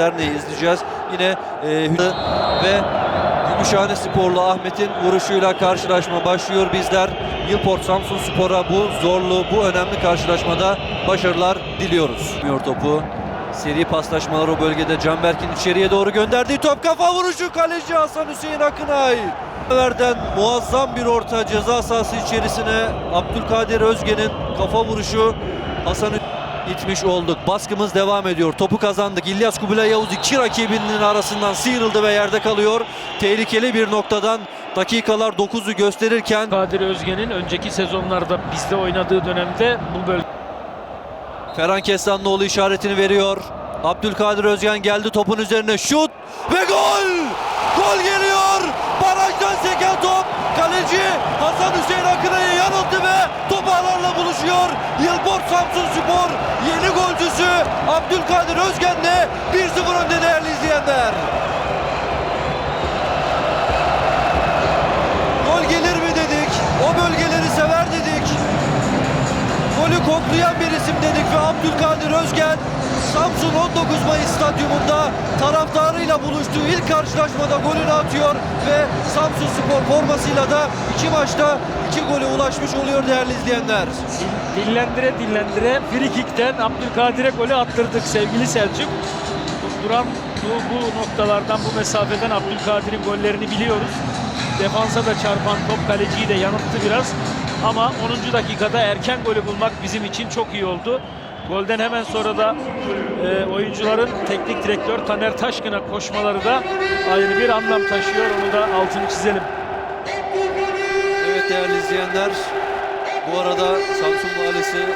Derneği izleyeceğiz. Yine e, ve Gümüşhane Sporlu Ahmet'in vuruşuyla karşılaşma başlıyor. Bizler Yılport Samsun Spor'a bu zorlu, bu önemli karşılaşmada başarılar diliyoruz. Topu. Seri paslaşmalar o bölgede Canberk'in içeriye doğru gönderdiği top kafa vuruşu kaleci Hasan Hüseyin Akınay. Verden muazzam bir orta ceza sahası içerisine Abdülkadir Özge'nin kafa vuruşu Hasan itmiş olduk. Baskımız devam ediyor. Topu kazandık. İlyas Kubilay Yavuz iki rakibinin arasından sıyrıldı ve yerde kalıyor. Tehlikeli bir noktadan dakikalar 9'u gösterirken Kadir Özgen'in önceki sezonlarda bizde oynadığı dönemde bu bölge Ferhan Kestanlıoğlu işaretini veriyor. Abdülkadir Özgen geldi topun üzerine şut ve gol! Gol geliyor! Barajdan seken top kaleci Hasan Hüseyin Akınay'ı yanılttı ve top ağlarla buluşuyor. Yılport Samsun Spor golcüsü Abdülkadir Özgen'le 1-0 önde değerli izleyenler. Gol gelir mi dedik. O bölgeleri sever dedik. Golü koklayan bir isim dedik ve Abdülkadir Özgen Samsun 19 Mayıs stadyumunda taraftarıyla buluştuğu ilk karşılaşmada golünü atıyor ve Samsun Spor formasıyla da iki maçta iki gole ulaşmış oluyor değerli izleyenler. dillendire dillendire frikikten Abdülkadir'e golü attırdık sevgili Selçuk. Duran bu, bu noktalardan bu mesafeden Abdülkadir'in gollerini biliyoruz. Defansa da çarpan top kaleciyi de yanılttı biraz. Ama 10. dakikada erken golü bulmak bizim için çok iyi oldu. Golden hemen sonra da e, oyuncuların teknik direktör Taner Taşkın'a koşmaları da ayrı bir anlam taşıyor. Onu da altını çizelim. Evet değerli izleyenler bu arada Samsun Valisi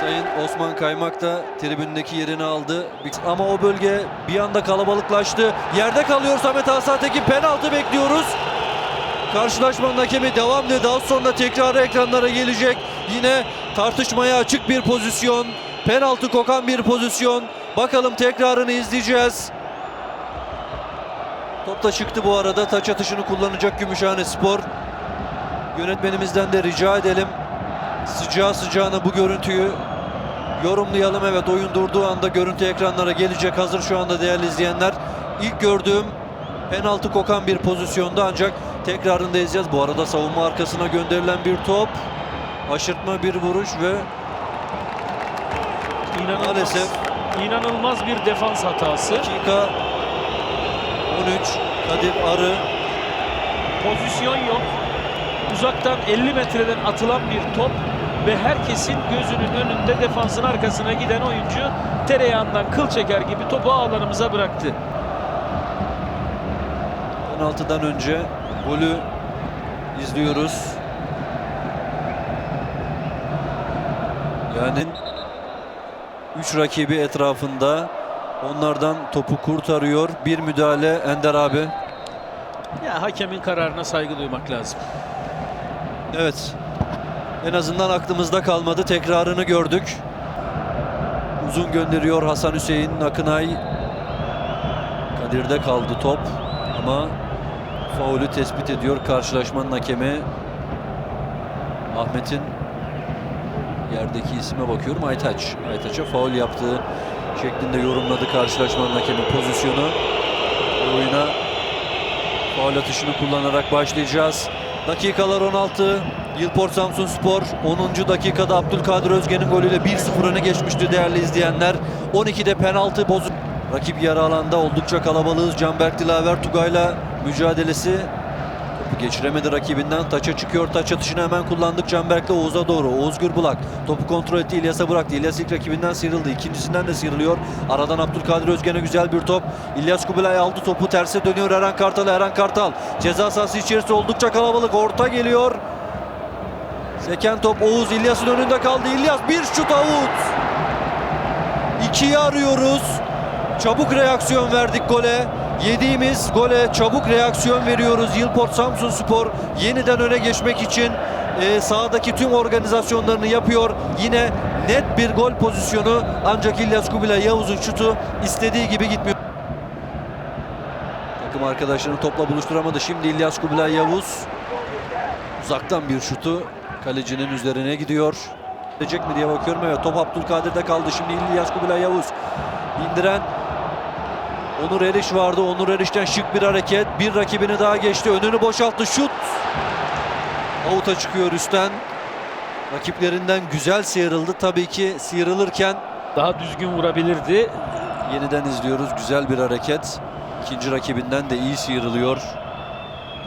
Sayın Osman Kaymak da tribündeki yerini aldı. Ama o bölge bir anda kalabalıklaştı. Yerde kalıyor Samet Hasatekin penaltı bekliyoruz. Karşılaşmanın hakemi devam dedi. Az sonra tekrarı ekranlara gelecek. Yine tartışmaya açık bir pozisyon. Penaltı kokan bir pozisyon. Bakalım tekrarını izleyeceğiz. Top da çıktı bu arada. Taç atışını kullanacak Gümüşhane Spor. Yönetmenimizden de rica edelim. Sıcağı sıcağına bu görüntüyü yorumlayalım. Evet oyun durduğu anda görüntü ekranlara gelecek. Hazır şu anda değerli izleyenler. İlk gördüğüm penaltı kokan bir pozisyonda ancak tekrarında izleyeceğiz. Bu arada savunma arkasına gönderilen bir top. Aşırtma bir vuruş ve İnanılmaz, Maalesef. inanılmaz bir defans hatası. dakika 13 Kadir Arı Pozisyon yok. Uzaktan 50 metreden atılan bir top ve herkesin gözünün önünde defansın arkasına giden oyuncu tereyağından kıl çeker gibi topu alanımıza bıraktı. penaltıdan önce golü izliyoruz. Yani 3 rakibi etrafında onlardan topu kurtarıyor. Bir müdahale Ender abi. Ya hakemin kararına saygı duymak lazım. Evet. En azından aklımızda kalmadı. Tekrarını gördük. Uzun gönderiyor Hasan Hüseyin Akınay. Kadir'de kaldı top. Ama faulü tespit ediyor karşılaşmanın hakemi. Ahmet'in yerdeki isime bakıyorum. Aytaç. Aytaç'a faul yaptığı şeklinde yorumladı karşılaşmanın hakemi pozisyonu. Oyuna faul atışını kullanarak başlayacağız. Dakikalar 16. Yılport Samsun Spor 10. dakikada Abdülkadir Özgen'in golüyle 1-0 öne geçmişti değerli izleyenler. 12'de penaltı bozu. Rakip yarı alanda oldukça kalabalığız. Canberk Dilaver Tugay'la mücadelesi. Geçiremedi rakibinden. Taça çıkıyor. Taç atışını hemen kullandık Canberk'le Oğuz'a doğru. Oğuz Gürbulak. Topu kontrol etti. İlyas'a bıraktı. İlyas ilk rakibinden sıyrıldı. İkincisinden de sıyrılıyor. Aradan Abdülkadir Özgen'e güzel bir top. İlyas Kubilay aldı topu. Terse dönüyor Eren Kartal. Eren Kartal. Ceza sahası içerisi oldukça kalabalık. Orta geliyor. Seken top Oğuz İlyas'ın önünde kaldı. İlyas bir şut avut. İkiyi arıyoruz. Çabuk reaksiyon verdik gole. Yediğimiz gole çabuk reaksiyon veriyoruz. Yılport Samsun Spor yeniden öne geçmek için e, sahadaki tüm organizasyonlarını yapıyor. Yine net bir gol pozisyonu ancak İlyas Kubilay Yavuz'un şutu istediği gibi gitmiyor. Takım arkadaşlarını topla buluşturamadı. Şimdi İlyas Kubilay Yavuz uzaktan bir şutu kalecinin üzerine gidiyor. Gelecek mi diye bakıyorum. Evet top Abdülkadir'de kaldı. Şimdi İlyas Kubilay Yavuz indiren Onur Eriş vardı. Onur Eriş'ten şık bir hareket. Bir rakibini daha geçti. Önünü boşalttı. Şut. Avuta çıkıyor üstten. Rakiplerinden güzel sıyrıldı. Tabii ki sıyrılırken Daha düzgün vurabilirdi. yeniden izliyoruz. Güzel bir hareket. İkinci rakibinden de iyi sıyrılıyor.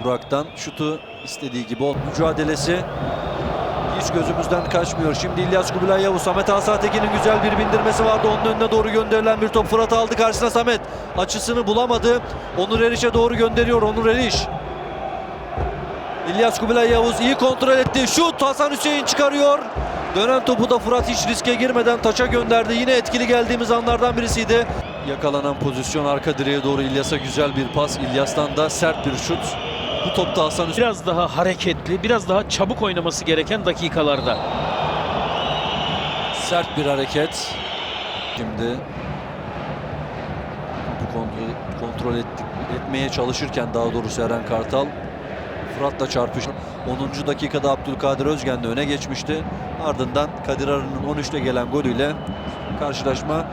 Burak'tan şutu istediği gibi. Mücadelesi hiç gözümüzden kaçmıyor. Şimdi İlyas Kubilay Yavuz, Samet Asatekin'in güzel bir bindirmesi vardı. Onun önüne doğru gönderilen bir top. Fırat aldı karşısına Samet. Açısını bulamadı. Onur Eriş'e doğru gönderiyor. Onur Eriş. İlyas Kubilay Yavuz iyi kontrol etti. Şut Hasan Hüseyin çıkarıyor. Dönen topu da Fırat hiç riske girmeden taça gönderdi. Yine etkili geldiğimiz anlardan birisiydi. Yakalanan pozisyon arka direğe doğru İlyas'a güzel bir pas. İlyas'tan da sert bir şut. Bu topta Hasan. Biraz daha hareketli, biraz daha çabuk oynaması gereken dakikalarda. Sert bir hareket. Şimdi bu kontrol, kontrol ettik, etmeye çalışırken daha doğrusu Eren Kartal Fırat'la çarpıştı. 10. dakikada Abdülkadir Özgen de öne geçmişti. Ardından Kadir Arı'nın 13'te gelen golüyle karşılaşma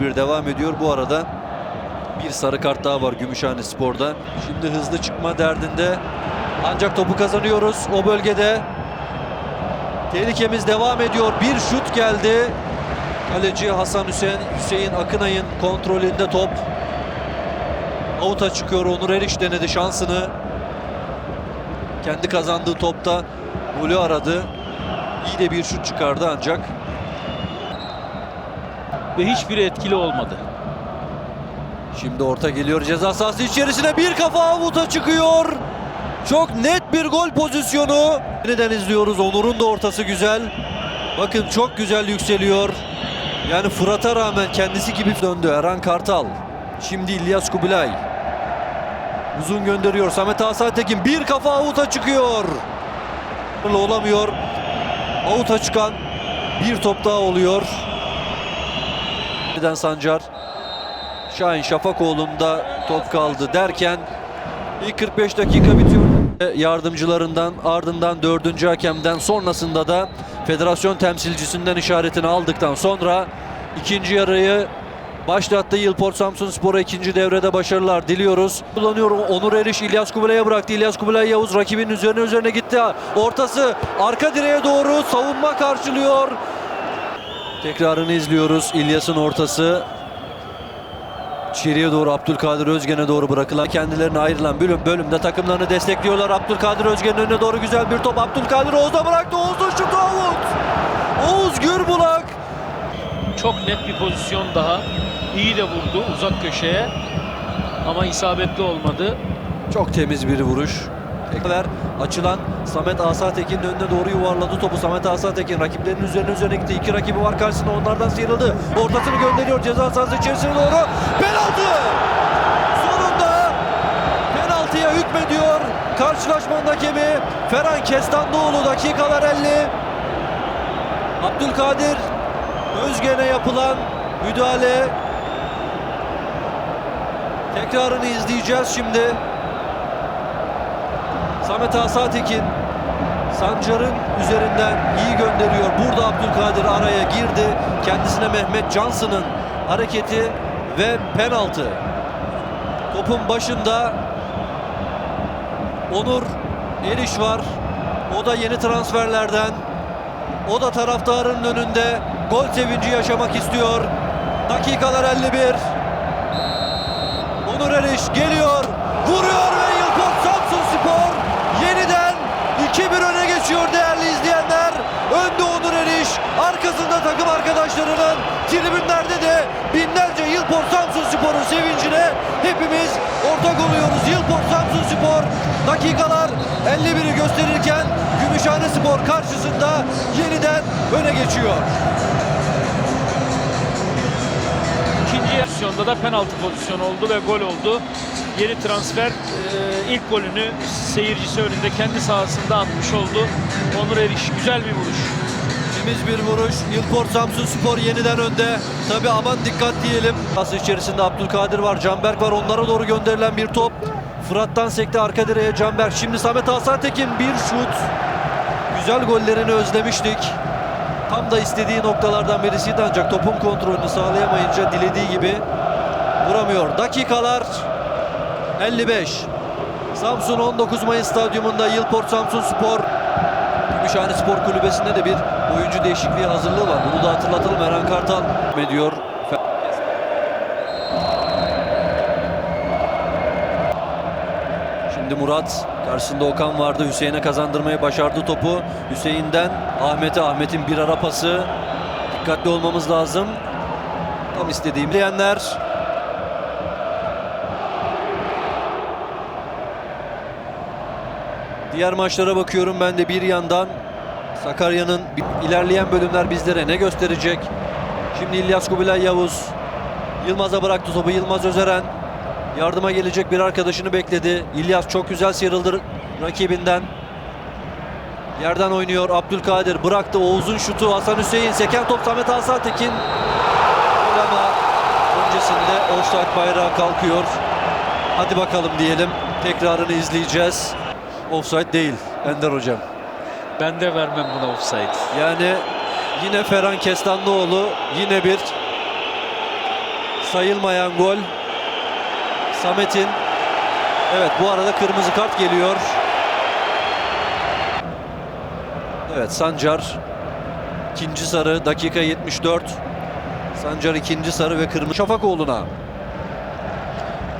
1-1 devam ediyor. Bu arada bir sarı kart daha var Gümüşhane Spor'da. Şimdi hızlı çıkma derdinde. Ancak topu kazanıyoruz o bölgede. Tehlikemiz devam ediyor. Bir şut geldi. Kaleci Hasan Hüseyin, Hüseyin Akınay'ın kontrolünde top. Avuta çıkıyor. Onur Eriş denedi şansını. Kendi kazandığı topta golü aradı. İyi de bir şut çıkardı ancak Ve hiçbiri etkili olmadı. Şimdi orta geliyor ceza sahası içerisine bir kafa avuta çıkıyor. Çok net bir gol pozisyonu. Yeniden izliyoruz. Onur'un da ortası güzel. Bakın çok güzel yükseliyor. Yani Fırat'a rağmen kendisi gibi döndü Eren Kartal. Şimdi İlyas Kubilay. Uzun gönderiyor. Samet Asatekin bir kafa avuta çıkıyor. Olamıyor. Avuta çıkan bir top daha oluyor. Birden Sancar. Şahin Şafakoğlu'nda top kaldı derken ilk 45 dakika bitiyor. Yardımcılarından ardından dördüncü hakemden sonrasında da federasyon temsilcisinden işaretini aldıktan sonra ikinci yarıyı başlattı. Yılport Samsun Spor'a ikinci devrede başarılar diliyoruz. Kullanıyor Onur Eriş İlyas Kubilay'a bıraktı. İlyas Kubilay Yavuz rakibinin üzerine üzerine gitti. Ortası arka direğe doğru savunma karşılıyor. Tekrarını izliyoruz. İlyas'ın ortası İçeriye doğru Abdülkadir Özgen'e doğru bırakılan kendilerine ayrılan bölüm bölümde takımlarını destekliyorlar. Abdülkadir Özgen'in önüne doğru güzel bir top. Abdülkadir Oğuz'a bıraktı. Oğuz'un şutu Oğuz. Oğuz Gürbulak. Çok net bir pozisyon daha. İyi de vurdu uzak köşeye. Ama isabetli olmadı. Çok temiz bir vuruş. Tekrar açılan Samet Asatekin'in önüne doğru yuvarladı topu. Samet Asatekin rakiplerinin üzerine üzerine gitti. İki rakibi var karşısında onlardan sıyrıldı. Ortasını gönderiyor ceza sahası içerisine doğru. Penaltı! Sonunda penaltıya hükmediyor. Karşılaşmanın hakemi Ferhan Kestanlıoğlu dakikalar 50. Abdülkadir Özgen'e yapılan müdahale tekrarını izleyeceğiz şimdi. Samet Asatekin Sancar'ın üzerinden iyi gönderiyor. Burada Abdülkadir araya girdi. Kendisine Mehmet Cansın'ın hareketi ve penaltı. Topun başında Onur Eriş var. O da yeni transferlerden. O da taraftarın önünde gol sevinci yaşamak istiyor. Dakikalar 51. Onur Eriş geliyor. 2-1 öne geçiyor değerli izleyenler. Önde Onur Eriş, arkasında takım arkadaşlarının tribünlerde de binlerce Yılport Samsun Spor'un sevincine hepimiz ortak oluyoruz. Yılport Samsun Spor dakikalar 51'i gösterirken Gümüşhane Spor karşısında yeniden öne geçiyor. İkinci pozisyonda da penaltı pozisyonu oldu ve gol oldu. Yeni transfer ilk golünü seyircisi önünde kendi sahasında atmış oldu. Onur Eriş güzel bir vuruş. Temiz bir vuruş. Yılport Samsun Spor yeniden önde. Tabi aman dikkat diyelim. Pası içerisinde Abdülkadir var, Canberk var. Onlara doğru gönderilen bir top. Fırat'tan sekti arka direğe Canberk. Şimdi Samet Hasantekin bir şut. Güzel gollerini özlemiştik. Tam da istediği noktalardan birisiydi ancak topun kontrolünü sağlayamayınca dilediği gibi Vuramıyor. Dakikalar 55. Samsun 19 Mayıs Stadyumunda Yılport Samsun Spor Gümüşhane Spor Kulübesi'nde de bir oyuncu değişikliği hazırlığı var. Bunu da hatırlatalım. Eren Kartal ediyor. Şimdi Murat karşısında Okan vardı. Hüseyin'e kazandırmayı başardı topu. Hüseyin'den Ahmet'e. Ahmet'in bir ara pası. Dikkatli olmamız lazım. Tam istediğim diyenler. Diğer maçlara bakıyorum ben de bir yandan. Sakarya'nın ilerleyen bölümler bizlere ne gösterecek? Şimdi İlyas Kubilay Yavuz. Yılmaz'a bıraktı topu. Yılmaz Özeren. Yardıma gelecek bir arkadaşını bekledi. İlyas çok güzel sıyrıldı rakibinden. Yerden oynuyor Abdülkadir. Bıraktı Oğuz'un şutu. Hasan Hüseyin. Seken top Samet Hasan Tekin. Ama öncesinde offside bayrağı kalkıyor. Hadi bakalım diyelim. Tekrarını izleyeceğiz. Offside değil Ender Hocam. Ben de vermem buna offside. Yani yine Ferhan Kestanlıoğlu yine bir sayılmayan gol. Samet'in Evet bu arada kırmızı kart geliyor. Evet Sancar ikinci sarı dakika 74. Sancar ikinci sarı ve kırmızı Şafakoğlu'na.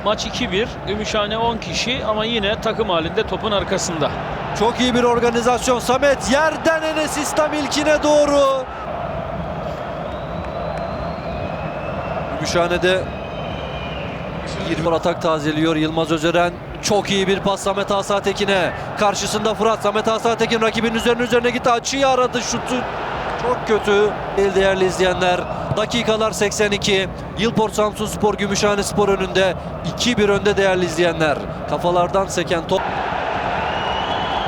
Maç 2-1. Gümüşhane 10 kişi ama yine takım halinde topun arkasında. Çok iyi bir organizasyon. Samet yerden Enes İslam ilkine doğru. Gümüşhane'de 20 atak tazeliyor Yılmaz Özeren. Çok iyi bir pas Samet Asa Tekin'e. Karşısında Fırat. Samet Asa Tekin rakibinin üzerine üzerine gitti. Açıyı aradı. Şutu çok kötü. Değil değerli izleyenler. Dakikalar 82. Yılport Samsun Spor Gümüşhane Spor önünde. 2-1 önde değerli izleyenler. Kafalardan seken top.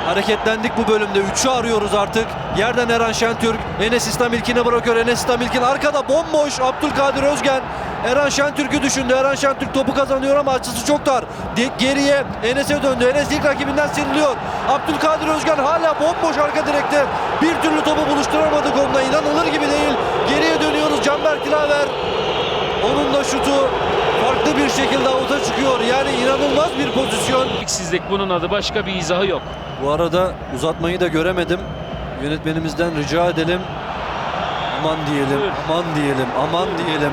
Hareketlendik bu bölümde. 3'ü arıyoruz artık. Yerden Eren Şentürk. Enes İslam ilkine bırakıyor. Enes İslam ilkin arkada bomboş. Abdülkadir Özgen. Eren Şentürk'ü düşündü. Eren Şentürk topu kazanıyor ama açısı çok dar. De- geriye Enes'e döndü. Enes ilk rakibinden sıyrılıyor. Abdülkadir Özgen hala bomboş arka direkte. Bir türlü topu buluşturamadık onunla. İnanılır gibi değil. Canberk Dilaver. Onun da şutu farklı bir şekilde avuta çıkıyor. Yani inanılmaz bir pozisyon. Eksizlik bunun adı başka bir izahı yok. Bu arada uzatmayı da göremedim. Yönetmenimizden rica edelim. Aman diyelim, aman diyelim, aman diyelim.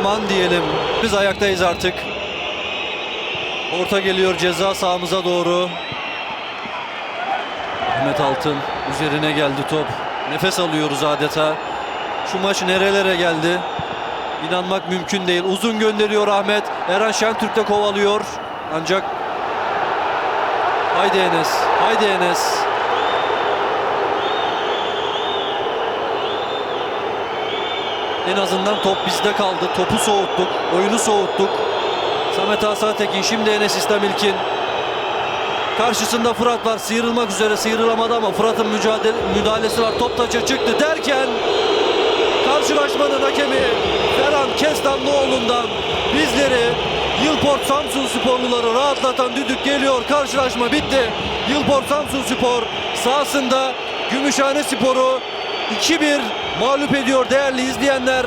Aman diyelim. Biz ayaktayız artık. Orta geliyor ceza sahamıza doğru. Ahmet Altın üzerine geldi top. Nefes alıyoruz adeta. Şu maç nerelere geldi? İnanmak mümkün değil. Uzun gönderiyor Ahmet. Eren Şentürk de kovalıyor. Ancak Haydi Enes. Haydi Enes. En azından top bizde kaldı. Topu soğuttuk. Oyunu soğuttuk. Samet Asatekin şimdi Enes İslam İlkin. Karşısında Fırat var. Sıyrılmak üzere sıyrılamadı ama Fırat'ın mücadele, müdahalesi var. Top taça çıktı derken karşılaşmanın hakemi Ferhan Kestanlıoğlu'ndan bizleri Yılport Samsun sporluları rahatlatan düdük geliyor. Karşılaşma bitti. Yılport Samsun Spor sahasında Gümüşhane Spor'u 2-1 mağlup ediyor değerli izleyenler.